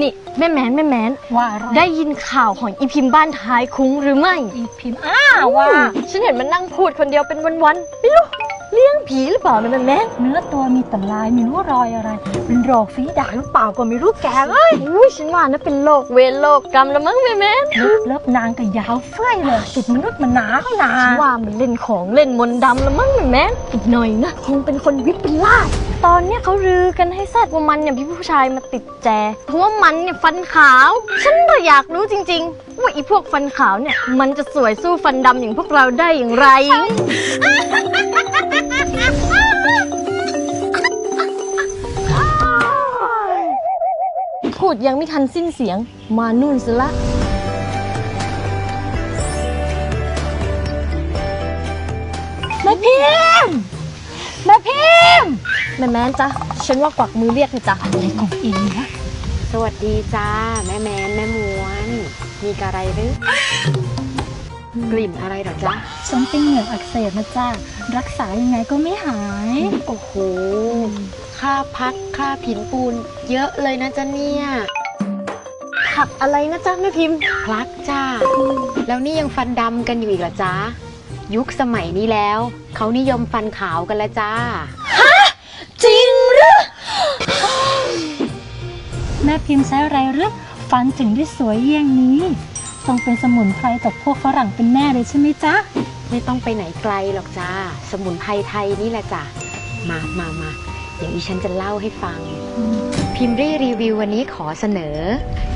นี่แม่แมนแม่แมนว่าอะไรได้ยินข่าวของอีพิมพ์บ้านท้ายคุ้งหรือไม่ อีพิมพ์อ้าว่า ฉันเห็นมันนั่งพูดคนเดียวเป็นวันๆไม่รู้ เลี้ยงผีหรือเปล่านะแม่แมนเนื้อตัวมีแต่ลายไม่รู้รอยอะไร เป็นโรคฝีดาษหรือเปล่าก็ไม่รู้แกเอ้ยอุ้ยฉันว่านะเป็นโลกเวรโลกกรรมแล้วมั้งแม่แมนเลิบนางก็ยาวเฟ้ยเลยติดมนุษย์มันหนาเขาหนาฉันว่ามันเล่นของเล่นมนต์ดำแล้วมั้งแม่แมนอีกหน่อยนะคงเป็นคนวิปเป็นลาดตอนเนี้ยเขาลือกันให้แซดว่ามันเนี่ยพี่ผู้ชายมาติดแจ เพราะว่ามันเนี่ยฟันขาว ฉันก็อยากรู้จริง ๆ ว่าอีพวกฟันขาวเนี่ยมันจะสวยสู้ฟันดำอย่างพวกเราได้อย่างไร ดยังไม่ทันสิ้นเสียง มานู่นซะละ แม่พิมพ์แม่พิมพ์แม่แม่นจ้ะฉันว่ากวักมือเรียกเลยจ้ะอะไรของเองนะสวัสดีจ้า แม่แมนแม่มวน มีกระไรหรือกลิ่นอะไรเหรอจ๊ะ ฉันเป็นเหงือกอักเสบนะจ้ารักษายังไงก็ไม่หาย โอ้โห ค่าพักค่าผินปูน เยอะเลยนะจ๊ะเนี่ยผักอะไรนะจ๊ะแม่พิมพ์พลักจ้า แล้วนี่ยังฟันดำกันอยู่อีกเหรอจ๊ะ ยุคสมัยนี้แล้ว เขานิยมฟันขาวกันแล้วจ้าจริงหรือ แม่พิมพ์ใช้อะไรหรือฟันถึงได้สวยเยี่ยงนี้ ต้องเป็นสมุนไพรจากพวกฝรั่งเป็นแน่เลยใช่ไหมจ๊ะ ไม่ต้องไปไหนไกลหรอกจ้า สมุนไพรไทยนี่แหละจ้ะ มามามา เดี๋ยวอีฉันจะเล่าให้ฟัง พิมพ์รีรีวิววันนี้ขอเสนอ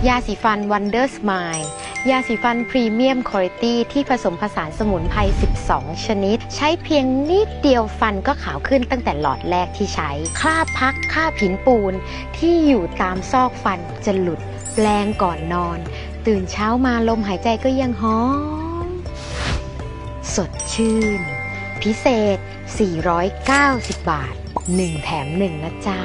ยาสีฟัน Wonder Smile ยาสีฟันพรีเมียมคุณภาพที่ผสมผสานสมุนไพร 12 ชนิด ใช้เพียงนิดเดียวฟันก็ขาวขึ้นตั้งแต่หลอดแรกที่ใช้ คราบพักคราบผินปูน ที่อยู่ตามซอกฟันจะหลุดแปลงก่อนนอน ตื่นเช้ามาลมหายใจก็ยังหอมสดชื่น พิเศษ 490 บาท 1 แถม 1 นะจ๊ะ